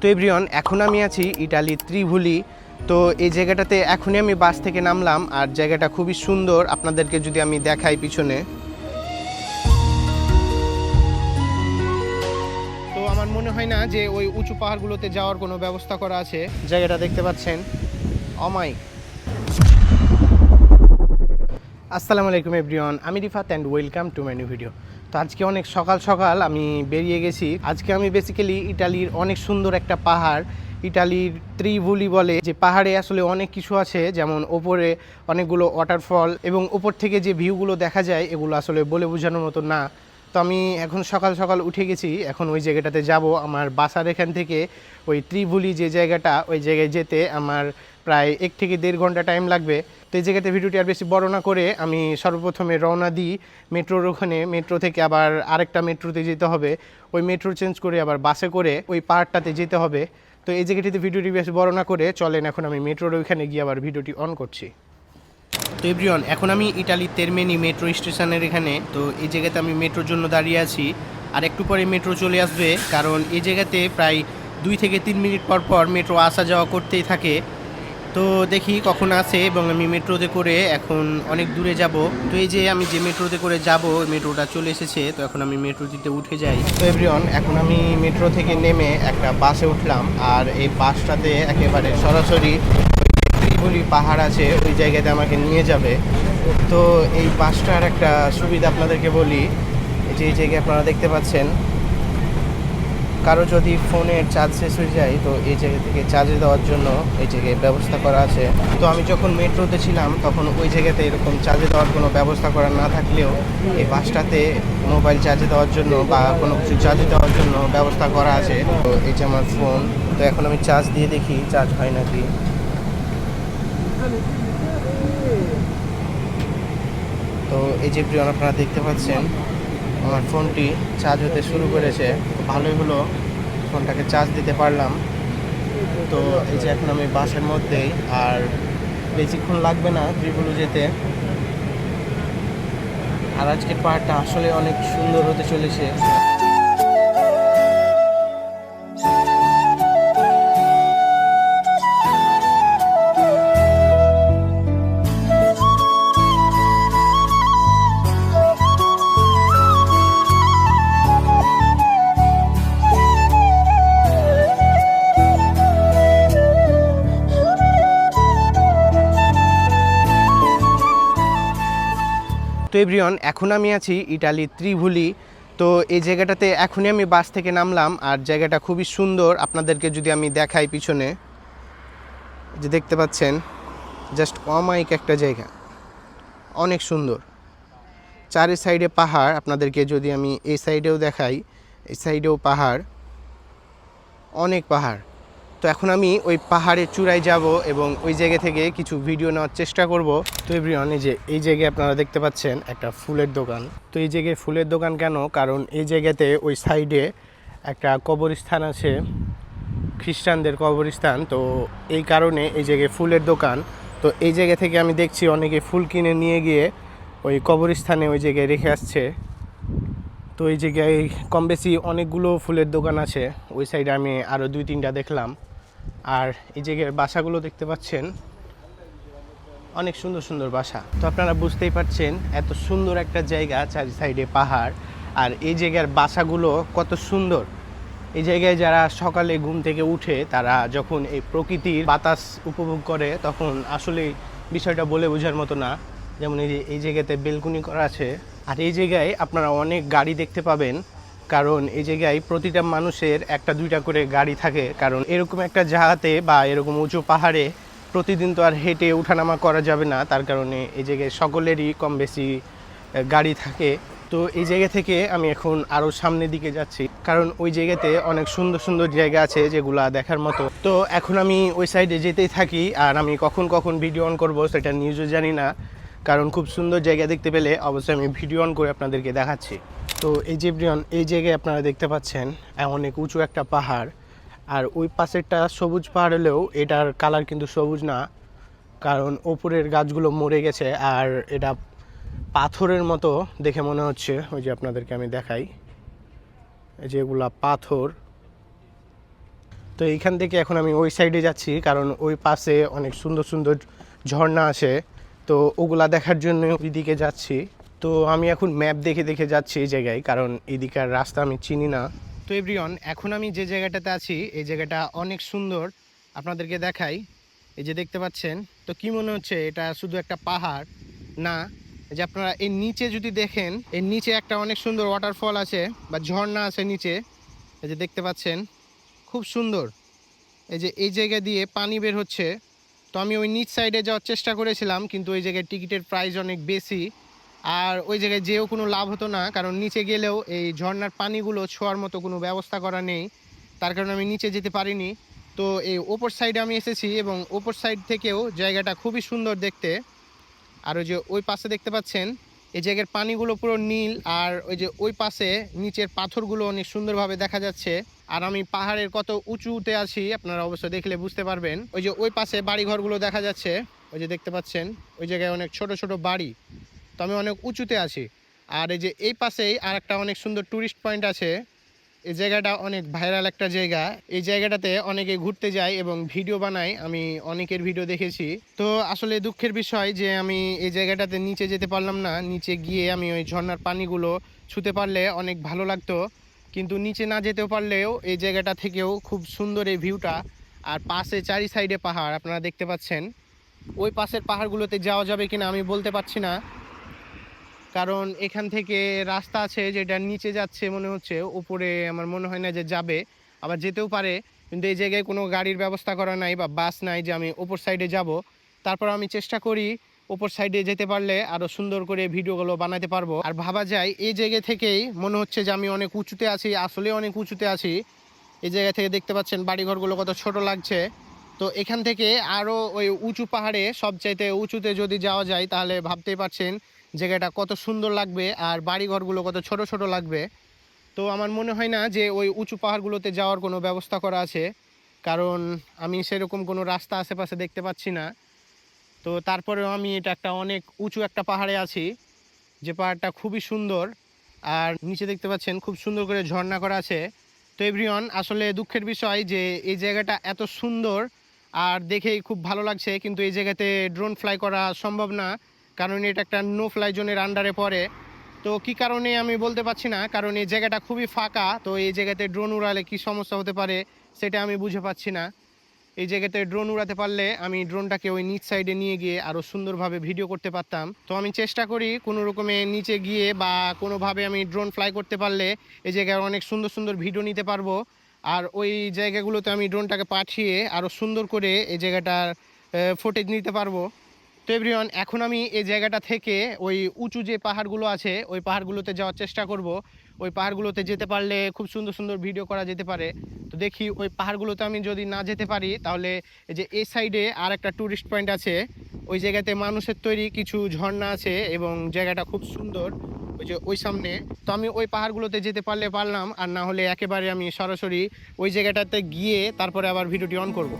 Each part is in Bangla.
তো এব্রিয়ন এখন আমি আছি ইটালি ত্রিভুলি। তো এই জায়গাটাতে এখনই আমি বাস থেকে নামলাম, আর জায়গাটা খুবই সুন্দর। আপনাদেরকে যদি আমি দেখাই পিছনে। তো আমার মনে হয় না যে ওই উঁচু পাহাড়গুলোতে যাওয়ার কোনো ব্যবস্থা করা আছে। জায়গাটা দেখতে পাচ্ছেন। অমাইক আসসালামু আলাইকুম এভরিওয়ান, আমি Rifat and welcome to my new video তো আজকে অনেক সকাল সকাল আমি বেরিয়ে গেছি। আজকে আমি বেসিক্যালি ইটালির অনেক সুন্দর একটা পাহাড়, ইটালির ত্রিভুলি বলে যে পাহাড়ে আসলে অনেক কিছু আছে, যেমন ওপরে অনেকগুলো ওয়াটারফল এবং ওপর থেকে যে ভিউগুলো দেখা যায়, এগুলো আসলে বলে বোঝানোর মতো না। তো আমি এখন সকাল সকাল উঠে গেছি, এখন ওই জায়গাটাতে যাব। আমার বাসার এখান থেকে ওই ত্রিভুলি যে জায়গাটা, ওই জায়গায় যেতে আমার প্রায় এক থেকে দেড় ঘণ্টা টাইম লাগবে। তো এই জায়গাতে ভিডিওটি আর বেশি বড় না করে আমি সর্বপ্রথমে রওনা দিই মেট্রোর ওখানে। মেট্রো থেকে আবার আরেকটা মেট্রোতে যেতে হবে। ওই মেট্রো চেঞ্জ করে আবার বাসে করে ওই পাহাড়টাতে যেতে হবে। তো এই জায়গাটিতে ভিডিওটি বেশি বড় না করে চলেন এখন আমি মেট্রোর ওইখানে গিয়ে আবার ভিডিওটি অন করছি। তো এভরিওয়ান, এখন আমি ইটালি তেরমেনি মেট্রো স্টেশনের এখানে। তো এই জায়গাতে আমি মেট্রোর জন্য দাঁড়িয়ে আছি। আর একটু পরে মেট্রো চলে আসবে, কারণ এই জায়গাতে প্রায় দুই থেকে তিন মিনিট পর পর মেট্রো আসা যাওয়া করতেই থাকে। তো দেখি কখন আসে এবং আমি মেট্রোতে করে এখন অনেক দূরে যাব। তো এই যে আমি যে মেট্রোতে করে যাব মেট্রোটা চলে এসেছে। তো এখন আমি মেট্রোটিতে উঠে যাই। তো এভরিওয়ান, এখন আমি মেট্রো থেকে নেমে একটা বাসে উঠলাম। আর এই বাসটাতে একেবারে সরাসরি ত্রিপুরি পাহাড় আছে, ওই জায়গাতে আমাকে নিয়ে যাবে। তো এই বাসটার একটা সুবিধা আপনাদেরকে বলি যে এই জায়গায় আপনারা দেখতে পাচ্ছেন, কারও যদি ফোনের চার্জ শেষ হয়ে যায়, তো এই জায়গা থেকে চার্জে দেওয়ার জন্য এই জায়গায় ব্যবস্থা করা আছে। তো আমি যখন মেট্রোতে ছিলাম, তখন ওই জায়গাতে এরকম চার্জে দেওয়ার কোনো ব্যবস্থা করা না থাকলেও এই বাসটাতে মোবাইল চার্জে দেওয়ার জন্য বা কোনো কিছু চার্জে দেওয়ার জন্য ব্যবস্থা করা আছে। তো এই যে আমার ফোন তো এখন আমি চার্জ দিয়ে দেখি চার্জ হয় নাকি। তো এই যে প্রিয় আপনারা দেখতে পাচ্ছেন, আমার ফোনটি চার্জ হতে শুরু করেছে। ভালোই হলো, ফোনটাকে চার্জ দিতে পারলাম। তো এই যে এখন আমি বাসের মধ্যেই, আর বেশিক্ষণ লাগবে না ত্রিপুলু যেতে। আর আজকের পাহাড়টা আসলে অনেক সুন্দর হতে চলেছে। তো এভরিওয়ান এখন আমি আছি ইটালি ত্রিভুলি। তো এই জায়গাটাতে এখনই আমি বাস থেকে নামলাম আর জায়গাটা খুবই সুন্দর। আপনাদেরকে যদি আমি দেখাই পিছনে যে দেখতে পাচ্ছেন, জাস্ট অমাইক একটা জায়গা। অনেক সুন্দর। চারি সাইডে পাহাড়, আপনাদেরকে যদি আমি এই সাইডেও দেখাই, এই সাইডেও পাহাড়। অনেক পাহাড়। তো এখন আমি ওই পাহাড়ের চূড়ায় যাব এবং ওই জায়গা থেকে কিছু ভিডিও নেওয়ার চেষ্টা করব। তো এভরিওয়ান এই যে, এই জায়গায় আপনারা দেখতে পাচ্ছেন একটা ফুলের দোকান। তো এই জায়গায় ফুলের দোকান কেন? কারণ এই জায়গাতে ওই সাইডে একটা কবরস্থান আছে, খ্রিস্টানদের কবরস্থান। তো এই কারণে এই জায়গায় ফুলের দোকান। তো এই জায়গা থেকে আমি দেখছি অনেকে ফুল কিনে নিয়ে গিয়ে ওই কবরস্থানে ওই জায়গায় রেখে আসছে। তো এই জায়গায় কম বেশি অনেকগুলো ফুলের দোকান আছে। ওই সাইডে আমি আরও দুই তিনটা দেখলাম। আর এই জায়গার বাসাগুলো দেখতে পাচ্ছেন, অনেক সুন্দর সুন্দর বাসা। তো আপনারা বুঝতেই পারছেন এত সুন্দর একটা জায়গা, চারি সাইডে পাহাড়। আর এই জায়গার বাসাগুলো কত সুন্দর। এই জায়গায় যারা সকালে ঘুম থেকে উঠে, তারা যখন এই প্রকৃতির বাতাস উপভোগ করে, তখন আসলে বিষয়টা বলে বোঝার মতো না। যেমন এই যে, এই জায়গাতে বেলকুনি করা আছে। আর এই জায়গায় আপনারা অনেক গাড়ি দেখতে পাবেন। কারণ এই জায়গায় প্রতিটা মানুষের একটা দুইটা করে গাড়ি থাকে। কারণ এরকম একটা জায়গাতে বা এরকম উঁচু পাহাড়ে প্রতিদিন তো আর হেঁটে ওঠানামা করা যাবে না। তার কারণে এই জায়গায় সকলেরই কম বেশি গাড়ি থাকে। তো এই জায়গা থেকে আমি এখন আরও সামনের দিকে যাচ্ছি। কারণ ওই জায়গাতে অনেক সুন্দর সুন্দর জায়গা আছে যেগুলা দেখার মতো। তো এখন আমি ওই সাইডে যেতেই থাকি আর আমি কখন কখন ভিডিও অন করব সেটা নিউজও জানি না। কারণ খুব সুন্দর জায়গা দেখতে পেলে অবশ্যই আমি ভিডিও অন করে আপনাদেরকে দেখাচ্ছি। তো এই যে এই জায়গায় আপনারা দেখতে পাচ্ছেন অনেক উঁচু একটা পাহাড়। আর ওই পাশেরটা সবুজ পাহাড় হলেও এটার কালার কিন্তু সবুজ না, কারণ ওপরের গাছগুলো মরে গেছে আর এটা পাথরের মতো দেখে মনে হচ্ছে। ওই যে আপনাদেরকে আমি দেখাই। এই যে এগুলা পাথর। তো এইখান থেকে এখন আমি ওই সাইডে যাচ্ছি, কারণ ওই পাশে অনেক সুন্দর সুন্দর ঝর্ণা আছে। তো ওগুলা দেখার জন্য ওইদিকে যাচ্ছি। তো আমি এখন ম্যাপ দেখে দেখে যাচ্ছি এই জায়গায়, কারণ এদিকার রাস্তা আমি চিনি না। তো এভরিওয়ান এখন আমি যে জায়গাটাতে আছি, এই জায়গাটা অনেক সুন্দর। আপনাদেরকে দেখাই, এই যে দেখতে পাচ্ছেন, তো কি মনে হচ্ছে, এটা শুধু একটা পাহাড়? না যে আপনারা এর নিচে যদি দেখেন, এর নিচে একটা অনেক সুন্দর ওয়াটারফল আছে, বা ঝর্ণা আছে নিচে। এই যে দেখতে পাচ্ছেন, খুব সুন্দর। এই যে এই জায়গা দিয়ে পানি বের হচ্ছে। তো আমি ওই নিচ সাইডে যাওয়ার চেষ্টা করেছিলাম, কিন্তু ওই জায়গায় টিকিটের প্রাইস অনেক বেশি। আর ওই জায়গায় যেও কোনো লাভ হতো না, কারণ নিচে গেলেও এই ঝর্নার পানিগুলো ছোঁয়ার মতো কোনো ব্যবস্থা করা নেই। তার কারণে আমি নিচে যেতে পারিনি। তো এই ওপর সাইডে আমি এসেছি এবং ওপর সাইড থেকেও জায়গাটা খুবই সুন্দর দেখতে। আর ওই যে ওই পাশে দেখতে পাচ্ছেন, এই জায়গার পানিগুলো পুরো নীল আর ওই যে ওই পাশে নিচের পাথরগুলো অনেক সুন্দরভাবে দেখা যাচ্ছে। আর আমি পাহাড়ের কত উঁচুতে আছি, আপনারা অবশ্য দেখলে বুঝতে পারবেন। ওই যে ওই পাশে বাড়িঘরগুলো দেখা যাচ্ছে, ওই যে দেখতে পাচ্ছেন, ওই জায়গায় অনেক ছোট ছোট বাড়ি। তো আমি অনেক উঁচুতে আছি। আর এই যে এই পাশেই আর একটা অনেক সুন্দর ট্যুরিস্ট পয়েন্ট আছে। এই জায়গাটা অনেক ভাইরাল একটা জায়গা। এই জায়গাটাতে অনেকে ঘুরতে যায় এবং ভিডিও বানায়। আমি অনেকের ভিডিও দেখেছি। তো আসলে দুঃখের বিষয় যে আমি এই জায়গাটাতে নিচে যেতে পারলাম না। নিচে গিয়ে আমি ওই ঝর্নার পানিগুলো ছুতে পারলে অনেক ভালো লাগতো। কিন্তু নিচে না যেতেও পারলেও এই জায়গাটা থেকেও খুব সুন্দর এই ভিউটা আর পাশে চারি সাইডে পাহাড়, আপনারা দেখতে পাচ্ছেন। ওই পাশের পাহাড়গুলোতে যাওয়া যাবে কিনা আমি বলতে পারছি না। কারণ এখান থেকে রাস্তা আছে যেটা নিচে যাচ্ছে মনে হচ্ছে, উপরে আমার মনে হয় না যে যাবে, আবার যেতেও পারে, কিন্তু এই জায়গায় কোনো গাড়ির ব্যবস্থা করা নাই বা বাস নাই যে আমি ওপর সাইডে যাব। তারপর আমি চেষ্টা করি ওপর সাইডে যেতে পারলে আরও সুন্দর করে ভিডিওগুলো বানাতে পারব। আর ভাবা যায়, এই জায়গা থেকেই মনে হচ্ছে যে আমি অনেক উঁচুতে আছি, আসলে অনেক উঁচুতে আছি। এই জায়গা থেকে দেখতে পাচ্ছেন বাড়িঘরগুলো কত ছোট লাগছে। তো এখান থেকে আরও ওই উঁচু পাহাড়ে সবচাইতে উঁচুতে যদি যাওয়া যায় তাহলে ভাবতেই পারছেন জায়গাটা কত সুন্দর লাগবে আর বাড়িঘরগুলো কত ছোট ছোট লাগবে। তো আমার মনে হয় না যে ওই উঁচু পাহাড়গুলোতে যাওয়ার কোনো ব্যবস্থা করা আছে। কারণ আমি সেরকম কোনো রাস্তা আশেপাশে দেখতে পাচ্ছি না। তো তারপরেও আমি এটা একটা অনেক উঁচু একটা পাহাড়ে আছি, যে পাহাড়টা খুবই সুন্দর। আর নিচে দেখতে পাচ্ছেন খুব সুন্দর করে ঝর্ণা করা আছে। তো এভরিওয়ান, আসলে দুঃখের বিষয় যে এই জায়গাটা এত সুন্দর আর দেখেই খুব ভালো লাগছে, কিন্তু এই জায়গাতে ড্রোন ফ্লাই করা সম্ভব না। কারণ এটা একটা নো ফ্লাই জোনের আন্ডারে পড়ে। তো কি কারণে আমি বলতে পারছি না, কারণ এই জায়গাটা খুবই ফাঁকা, তো এই জায়গাতে ড্রোন উড়ালে কি সমস্যা হতে পারে সেটা আমি বুঝে পাচ্ছি না। এই জায়গাতে ড্রোন উড়াতে পারলে আমি ড্রোনটাকে ওই নিচ সাইডে নিয়ে গিয়ে আরও সুন্দরভাবে ভিডিও করতে পারতাম। তো আমি চেষ্টা করি কোনো রকমে নিচে গিয়ে বা কোনোভাবে আমি ড্রোন ফ্লাই করতে পারলে এই জায়গায় অনেক সুন্দর সুন্দর ভিডিও নিতে পারব। আর ওই জায়গাগুলোতে আমি ড্রোনটাকে পাঠিয়ে আরও সুন্দর করে এই জায়গাটার ফুটেজ নিতে পারব। তো এভরিওয়ান, এখন আমি এই জায়গাটা থেকে ওই উঁচু যে পাহাড়গুলো আছে, ওই পাহাড়গুলোতে যাওয়ার চেষ্টা করব। ওই পাহাড়গুলোতে যেতে পারলে খুব সুন্দর সুন্দর ভিডিও করা যেতে পারে। তো দেখি ওই পাহাড়গুলোতে আমি যদি না যেতে পারি, তাহলে এই যে এই সাইডে আর একটা ট্যুরিস্ট পয়েন্ট আছে। ওই জায়গাতে মানুষের তৈরি কিছু ঝর্ণা আছে এবং জায়গাটা খুব সুন্দর, ওই যে ওই সামনে। তো আমি ওই পাহাড়গুলোতে যেতে পারলে পারলাম, আর না হলে একেবারে আমি সরাসরি ওই জায়গাটাতে গিয়ে তারপরে আবার ভিডিওটি অন করব।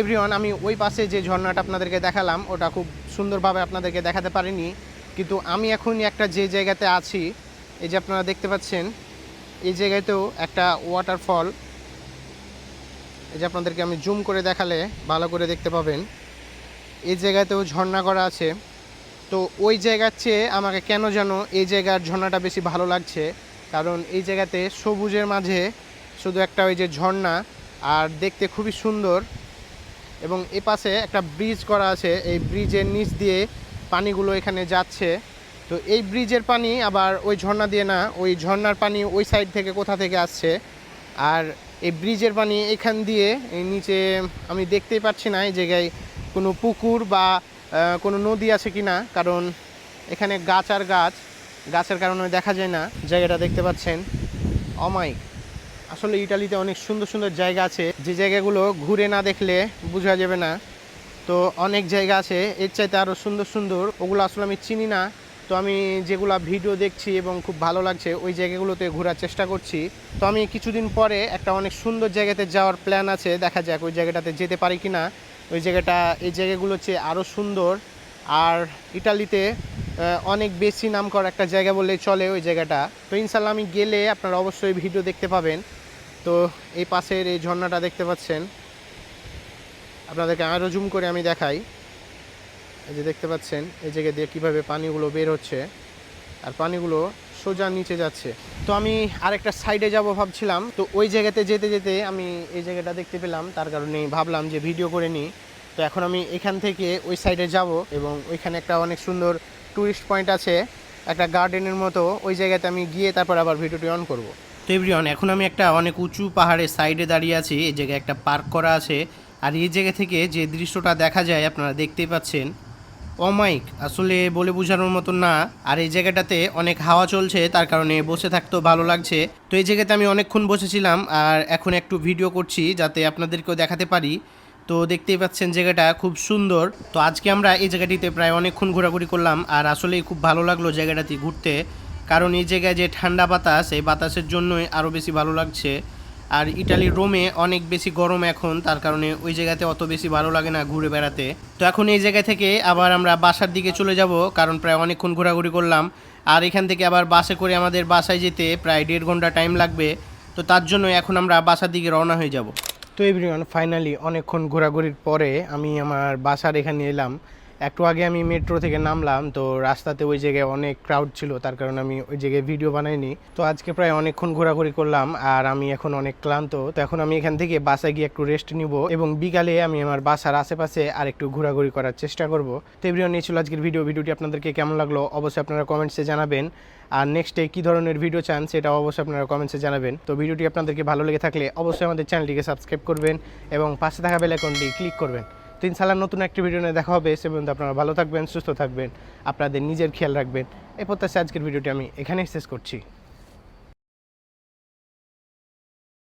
এভরিওয়ান, আমি ওই পাশে যে ঝর্ণাটা আপনাদেরকে দেখালাম, ওটা খুব সুন্দরভাবে আপনাদেরকে দেখাতে পারিনি। কিন্তু আমি এখন একটা যে জায়গাতে আছি, এই যে আপনারা দেখতে পাচ্ছেন, এই জায়গাতেও একটা ওয়াটারফল এই যে আপনাদেরকে আমি জুম করে দেখালে ভালো করে দেখতে পাবেন। এই জায়গাতেও ঝর্ণা করা আছে। তো ওই জায়গার চেয়ে আমাকে কেন যেন এই জায়গার ঝর্ণাটা বেশি ভালো লাগছে? কারণ এই জায়গাতে সবুজের মাঝে শুধু একটা ওই যে ঝর্ণা, আর দেখতে খুবই সুন্দর। এবং এ পাশে একটা ব্রিজ করা আছে, এই ব্রিজের নিচ দিয়ে পানিগুলো এখানে যাচ্ছে। তো এই ব্রিজের পানি আবার ওই ঝর্ণা দিয়ে না, ওই ঝর্ণার পানি ওই সাইড থেকে কোথা থেকে আসছে? আর এই ব্রিজের পানি এখান দিয়ে, এই নিচে আমি দেখতেই পাচ্ছি না এই জায়গায় কোনো পুকুর বা কোনো নদী আছে কি না কারণ এখানে গাছ আর গাছ, গাছের কারণে দেখা যায় না। জায়গাটা দেখতে পাচ্ছেন অমাইক আসলে ইটালিতে অনেক সুন্দর সুন্দর জায়গা আছে। যে জায়গাগুলো ঘুরে না দেখলে বোঝা যাবে না। তো অনেক জায়গা আছে, এর চাইতে আরও সুন্দর সুন্দর। ওগুলো আসলে আমি চিনি না। তো আমি যেগুলো ভিডিও দেখছি এবং খুব ভালো লাগছে, ওই জায়গাগুলোতে ঘোরার চেষ্টা করছি। তো আমি কিছুদিন পরে একটা অনেক সুন্দর জায়গাতে যাওয়ার প্ল্যান আছে। দেখা যাক ওই জায়গাটাতে যেতে পারি কি না ওই জায়গাটা, এই জায়গাগুলো চেয়ে আরও সুন্দর। আর ইটালিতে অনেক বেশি নাম করা একটা জায়গা বললে চলে ওই জায়গাটা। তো ইনশাল্লাহ আমি গেলে আপনারা অবশ্যই ভিডিও দেখতে পাবেন। তো এই পাশের এই ঝর্ণাটা দেখতে পাচ্ছেন। আপনাদেরকে আরও জুম করে আমি দেখাই। এই যে দেখতে পাচ্ছেন, এই জায়গা দিয়ে কীভাবে পানিগুলো বের হচ্ছে আর পানিগুলো সোজা নিচে যাচ্ছে। তো আমি আরেকটা সাইডে যাব ভাবছিলাম। তো ওই জায়গাতে যেতে যেতে আমি এই জায়গাটা দেখতে পেলাম। তার কারণে ভাবলাম যে ভিডিও করে নিই। তো এখন আমি এখান থেকে ওই সাইডে যাব এবং ওইখানে একটা অনেক সুন্দর টুরিস্ট পয়েন্ট আছে। একটা গার্ডেনের মতো। ওই জায়গাতে আমি গিয়ে তারপর আবার ভিডিওটি অন করব। তো এভরিওয়ান এখন আমি একটা অনেক উঁচু পাহাড়ের সাইডে দাঁড়িয়ে আছি, এই জায়গায় একটা পার্ক করা আছে। আর এই জায়গা থেকে যে দৃশ্যটা দেখা যায়, আপনারা দেখতেই পাচ্ছেন অমাইক আসলে বলে বোঝানোর মতো না। আর এই জায়গাটাতে অনেক হাওয়া চলছে, তার কারণে বসে থাকতেও ভালো লাগছে। তো এই জায়গাতে আমি অনেকক্ষণ বসেছিলাম, আর এখন একটু ভিডিও করছি, যাতে আপনাদেরকেও দেখাতে পারি। তো দেখতেই পাচ্ছেন জায়গাটা খুব সুন্দর। তো আজকে আমরা এই জায়গাটিতে প্রায় অনেকক্ষণ ঘোরাঘুরি করলাম, আর আসলেই খুব ভালো লাগল জায়গাটাতে ঘুরতে। কারণ এই জায়গায় যে ঠান্ডা বাতাস, এই বাতাসের জন্যই আরও বেশি ভালো লাগছে। আর ইটালির রোমে অনেক বেশি গরম এখন, তার কারণে ওই জায়গাতে অত বেশি ভালো লাগে না ঘুরে বেড়াতে। তো এখন এই জায়গা থেকে আবার আমরা বাসার দিকে চলে যাব, কারণ প্রায় অনেকক্ষণ ঘোরাঘুরি করলাম। আর এখান থেকে আবার বাসে করে আমাদের বাসায় যেতে প্রায় দেড় ঘণ্টা টাইম লাগবে। তো তার জন্য এখন আমরা বাসার দিকে রওনা হয়ে যাব। তো এভরিওয়ান ফাইনালি অনেকক্ষণ ঘোরাঘুরির পরে আমি আমার বাসার এখানে এলাম। একটু আগে আমি মেট্রো থেকে নামলাম, তো রাস্তাতে ওই জায়গায় অনেক ক্রাউড ছিল, তার কারণে আমি ওই জায়গায় ভিডিও বানাইনি। তো আজকে প্রায় অনেকক্ষণ ঘোরাঘুরি করলাম, আর আমি এখন অনেক ক্লান্ত। তো এখন আমি এখান থেকে বাসায় গিয়ে একটু রেস্ট নিব এবং বিকালে আমি আমার বাসার আশেপাশে আর একটু ঘোরাঘুরি করার চেষ্টা করব। তো এভরিওয়ান, এই ছিল আজকের ভিডিও ভিডিওটি আপনাদেরকে কেমন লাগল অবশ্যই আপনারা কমেন্টসে জানাবেন। আর নেক্সটে কী ধরনের ভিডিও চান সেটা অবশ্যই আপনারা কমেন্টসে জানাবেন। তো ভিডিওটি আপনাদেরকে ভালো লেগে থাকলে অবশ্যই আমাদের চ্যানেলটিকে সাবস্ক্রাইব করবেন এবং পাশে থাকা বেল আইকনটি ক্লিক করবেন। তো ইনশাল্লাহ নতুন একটি ভিডিও নিয়ে দেখা হবে। সে পর্যন্ত আপনারা ভালো থাকবেন, সুস্থ থাকবেন, আপনাদের নিজের খেয়াল রাখবেন। এই প্রত্যাশা আজকের ভিডিওটি আমি এখানেই শেষ করছি।